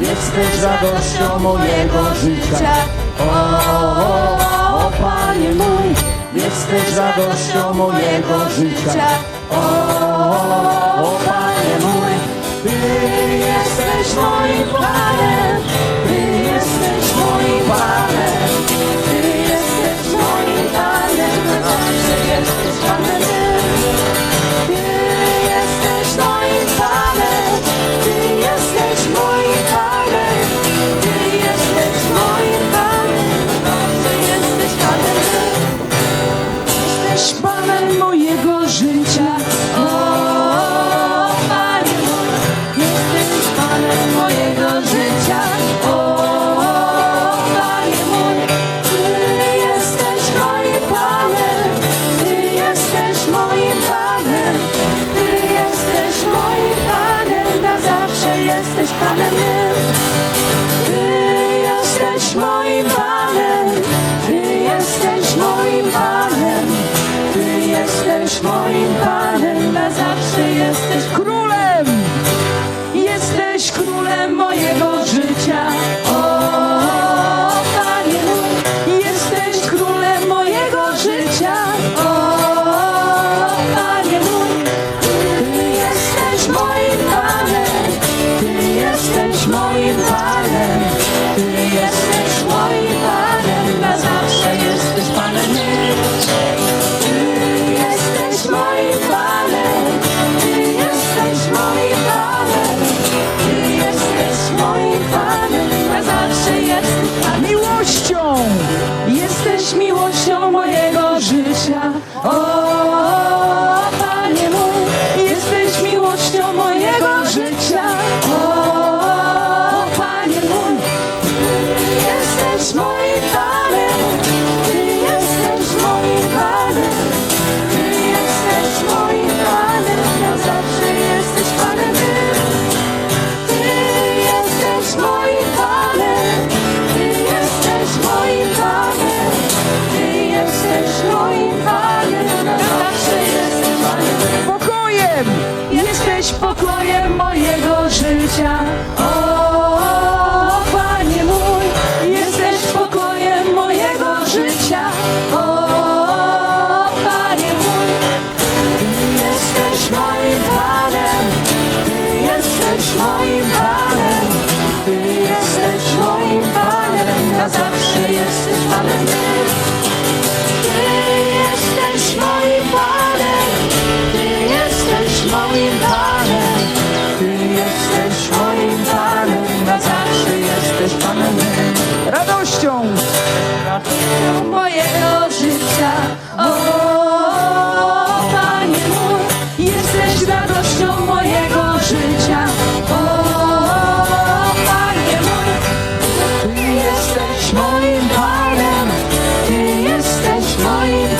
Jesteś radością mojego życia. O, o, o Panie mój, jesteś radością mojego życia. O, moim Panem na zawsze jesteś królem. Tak pokojem! Jesteś pokojem mojego życia. O, Panie mój, jesteś pokojem mojego życia. O, Panie mój, Ty jesteś moim Panem. Ty jesteś Panem. Ty jesteś moim Panem. Na zawsze jesteś Panem. jesteś panem radością mojego życia. O, Panie mój, jesteś radością mojego życia. O, Panie mój, Ty jesteś moim Panem, Ty jesteś moim